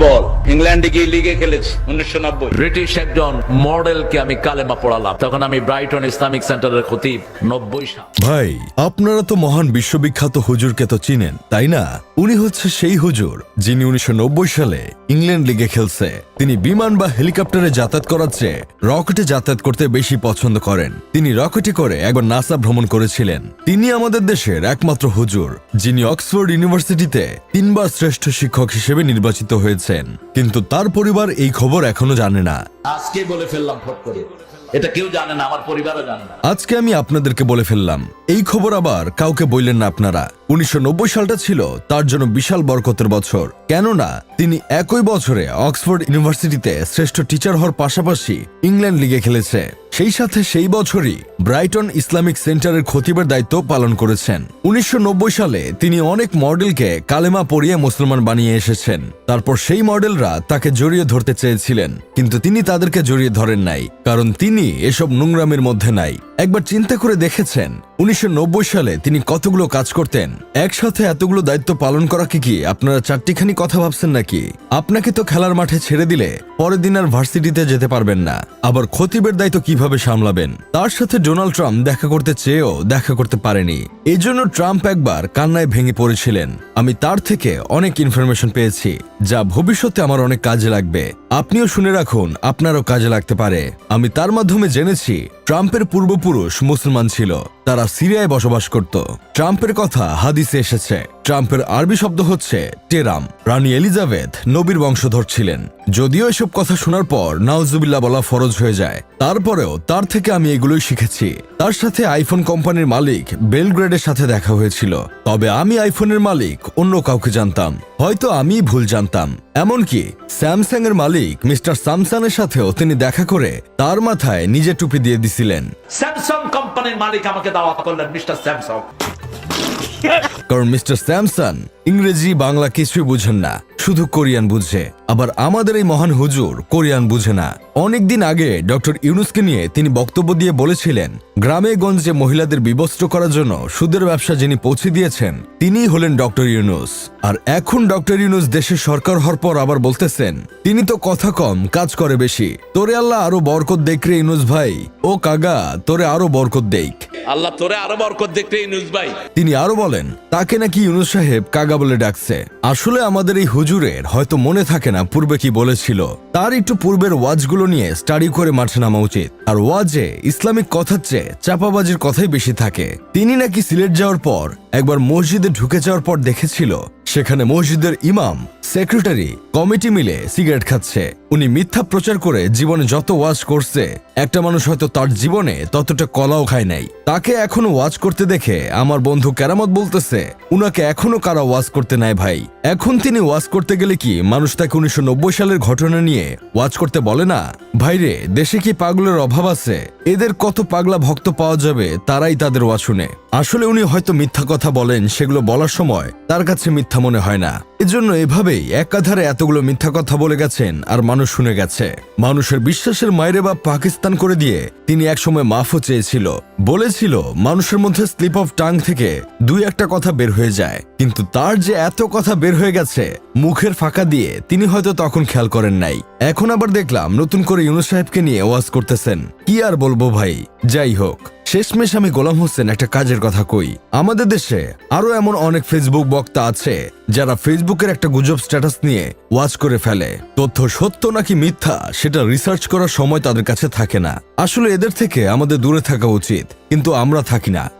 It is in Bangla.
futbol. ইংল্যান্ডে গিয়ে লিগে খেলেছি উনিশশো নব্বই। ব্রিটিশ একজন মডেলকে আমি কালেমা পড়ালাম। তখন আমি ব্রাইটন ইসলামিক সেন্টারের খতিব নব্বই সাল। ভাই আপনারা তো মহান বিশ্ববিখ্যাত হুজুরকে তো চিনেন তাই না? উনি হচ্ছে সেই হুজুর যিনি উনিশশো সালে ইংল্যান্ড লিগে খেলছে। তিনি বিমান বা হেলিকপ্টারে যাতায়াত করার চেয়ে রকেটে যাতায়াত করতে বেশি পছন্দ করেন। তিনি রকেটে করে একবার নাসা ভ্রমণ করেছিলেন। তিনি আমাদের দেশের একমাত্র হুজুর যিনি অক্সফোর্ড ইউনিভার্সিটিতে তিনবার শ্রেষ্ঠ শিক্ষক হিসেবে নির্বাচিত হয়েছেন। কিন্তু তার পরিবার এই খবর এখনও জানে না। আজকে বলে ফেললাম ফট করে। এটা কেউ জানে না আমার পরিবারও জানে না। আজকে আমি আপনাদেরকে বলে ফেললাম। এই খবর আবার কাউকে বললেন না আপনারা। উনিশশো নব্বই সালটা ছিল তার জন্য বিশাল বরকতের বছর। কেননা, তিনি একই বছরে অক্সফোর্ড ইউনিভার্সিটিতে শ্রেষ্ঠ টিচার হওয়ার পাশাপাশি ইংল্যান্ড লিগে খেলেছে। সেই সাথে সেই বছরই ব্রাইটন ইসলামিক সেন্টারের খতিবের দায়িত্ব পালন করেছেন। উনিশশো নব্বই সালে তিনি অনেক মডেলকে কালেমা পড়িয়ে মুসলমান বানিয়ে এসেছেন। তারপর সেই মডেলরা তাকে জড়িয়ে ধরতে চেয়েছিলেন। কিন্তু তিনি তাদেরকে জড়িয়ে ধরেন নাই, কারণ তিনি এসব নোংরামের মধ্যে নাই। একবার চিন্তা করে দেখেছেন, উনিশশো নব্বই সালে তিনি কতগুলো কাজ করতেন একসাথে এতগুলো দায়িত্ব পালন করাকে কি আপনারা চারটিখানি কথা ভাবছেন নাকি? আপনাকে তো খেলার মাঠে ছেড়ে দিলে পরের দিন আর ভার্সিটিতে যেতে পারবেন না। আবার খতিবের দায়িত্ব কীভাবে সামলাবেন? তার সাথে ডোনাল্ড ট্রাম্প দেখা করতে চেয়েও দেখা করতে পারেনি। এই জন্য ট্রাম্প একবার কান্নায় ভেঙে পড়েছিলেন। আমি তার থেকে অনেক ইনফরমেশন পেয়েছি, যা ভবিষ্যতে আমার অনেক কাজে লাগবে। আপনিও শুনে রাখুন, আপনারও কাজে লাগতে পারে। আমি তার মাধ্যমে জেনেছি, ট্রাম্পের পূর্বপুরুষ মুসলমান ছিল, তারা সিরিয়ায় বসবাস করত। ট্রাম্পের কথা হাদিসে এসেছে। ট্রাম্পের আরবি শব্দ হচ্ছে টেরাম রানী এলিজাবেথ নবীর বংশধর ছিলেন। যদিও এসব কথা শোনার পর নাউজুবিল্লাহ বলা ফরজ হয়ে যায়। তারপরেও তার থেকে আমি এগুলোই শিখেছি। তার সাথে আইফোন কোম্পানির মালিক বেলগ্রেডের সাথে দেখা হয়েছিল। তবে আমি আইফোনের মালিক, অন্য কাউকে জানতাম। হয়তো আমি ভুল জানতাম। এমনকি স্যামসাং এর মালিক মিস্টার স্যামসাংয়ের সাথেও তিনি দেখা করে তার মাথায় নিজে টুপি দিয়ে দিছিলেন। স্যামসাং কোম্পানির মালিক আমাকে দাওয়াত করলেন, মিস্টার স্যামসাং। কারণ মিস্টার স্যামসন ইংরেজি, বাংলা কিছুই বুঝেন না। শুধু কোরিয়ান বুঝে। আবার আমাদের এই মহান হুজুর কোরিয়ান বুঝে না। অনেকদিন আগে ডক্টর ইউনুসকে নিয়ে তিনি বক্তব্য দিয়ে বলেছিলেন, গ্রামে গঞ্জে মহিলাদের বিবস্ত্র করার জন্য সুদের ব্যবসা যিনি পৌঁছে দিয়েছেন, তিনিই হলেন ডক্টর ইউনুস। আর এখন ডক্টর ইউনুস দেশের সরকার হওয়ার পর আবার বলতেছেন, তিনি তো কথা কম, কাজ করে বেশি। তোরে আল্লাহ আরও বরকত দেখ রে ইউনুস ভাই। ও কাগা, তোরে আরও বরকত দেখ। আল্লাহ তোরে আরও বরকত দেখতে নিউজ ভাই। তিনি আরও বলেন, তাকে নাকি ইউনুস সাহেব কাগা বলে ডাকছে। আসলে আমাদের এই হুজুরের হয়তো মনে থাকে না পূর্বে কি বলেছিল। তার একটু পূর্বের ওয়াজগুলো নিয়ে স্টাডি করে মাঠে নামা উচিত। আর ওয়াজে ইসলামিক কথার চেয়ে চাপাবাজির কথাই বেশি থাকে। তিনি নাকি সিলেট যাওয়ার পর, একবার মসজিদে ঢুকে যাওয়ার পর দেখেছিল, সেখানে মসজিদের ইমাম, সেক্রেটারি, কমিটি মিলে সিগারেট খাচ্ছে। উনি মিথ্যা প্রচার করে জীবনে যত ওয়াজ করছে, একটা মানুষ হয়তো তার জীবনে ততটা কলাও খায় নাই। তাকে এখনও ওয়াজ করতে দেখে আমার বন্ধু কেরামত বলতেছে, উনাকে এখনও কারা ওয়াজ করতে নেয় ভাই? এখন তিনি ওয়াজ করতে গেলে কি মানুষ তাকে উনিশশো নব্বই সালের ঘটনা নিয়ে ওয়াজ করতে বলে না? ভাইরে দেশে কি পাগলের অভাব আছে? এদের কত পাগলা ভক্ত পাওয়া যাবে, তারাই তাদের ওয়াজ শুনে। আসলে উনি হয়তো মিথ্যা কথা বলেন, সেগুলো বলার সময় তার কাছে মিথ্যা মনে হয় না। এজন্য এভাবেই একাধারে এতগুলো মিথ্যা কথা বলে গেছেন আর মানুষ শুনে গেছে। মানুষের বিশ্বাসের মায়েরে বা পাকিস্তান করে দিয়ে তিনি একসময় মাফও চেয়েছিল। বলেছিল, মানুষের মধ্যে স্লিপ অফ টাং থেকে দুই একটা কথা বের হয়ে যায়। কিন্তু তার যে এত কথা বের হয়ে গেছে মুখের ফাঁকা দিয়ে তিনি হয়তো তখন খেয়াল করেন নাই। এখন আবার দেখলাম নতুন করে ইউনুস সাহেবকে নিয়ে ওয়াজ করতেছেন। কি আর বলব ভাই? যাই হোক, শেষমেশ আমি গোলাম হোসেন একটা কাজের কথা কই। আমাদের দেশে আরও এমন অনেক ফেসবুক বক্তা আছে যারা ফেসবুকের একটা গুজব স্ট্যাটাস নিয়ে ওয়াচ করে ফেলে। তথ্য সত্য নাকি মিথ্যা সেটা রিসার্চ করার সময় তাদের কাছে থাকে না। আসলে এদের থেকে আমাদের দূরে থাকা উচিত, কিন্তু আমরা থাকি না।